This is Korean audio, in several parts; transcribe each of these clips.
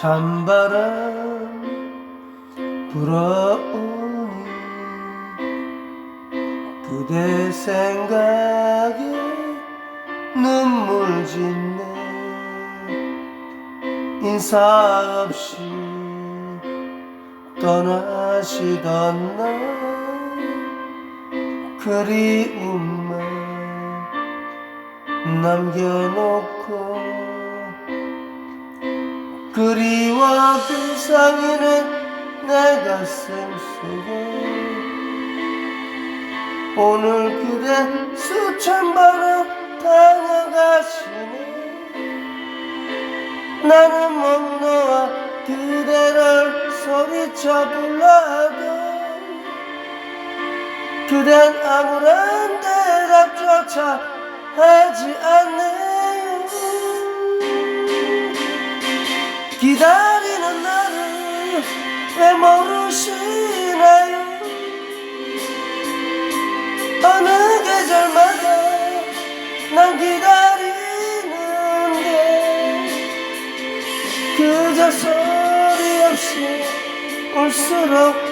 찬바람 불어오니 그대 생각에 눈물 짓네. 인사 없이 떠나시던 날 그리움만 남겨놓고 그리워 그 상이는 내 가슴 속에. 오늘 그대 수천 번을 다녀가시네 나는 못 놓아 그대를 소리쳐 불러도 그댄 아무런 대답조차 하지 않네 왜 모르시나요? 어느 계절마다 난 기다리는데 그저 소리 없이 울수록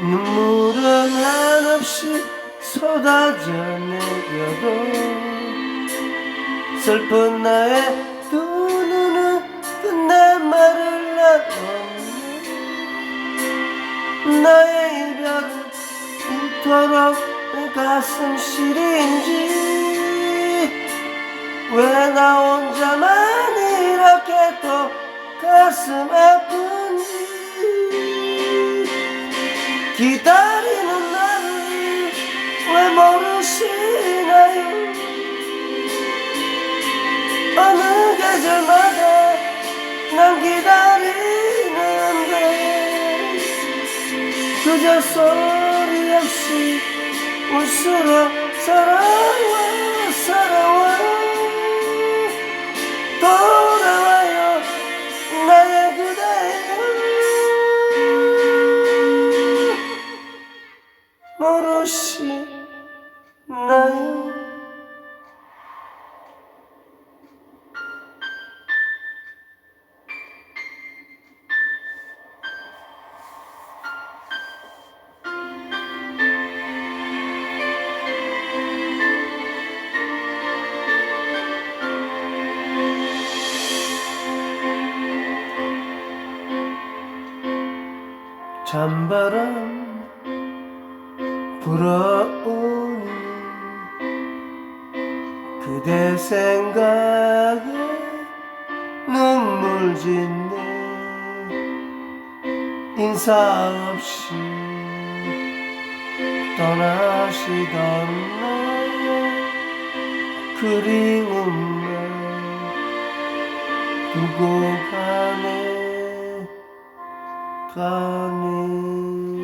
눈물은 한없이 쏟아져 내려도 슬픈 나의 두 눈은 끝내 말을 나오네. 나의 이별은 이토록 내 가슴 시린지 왜 나 혼자만 이렇게 또 가슴 아픈 기다리는 나를 왜 모르시나요? 어느 계절마다 난 기다리는데 그저 소리 없이 울수록 살아와 모르시나요? 찬바람 불어오니 그대 생각에 눈물 짓네. 인사 없이 떠나시던 나의 그리움만 두고 가네 가네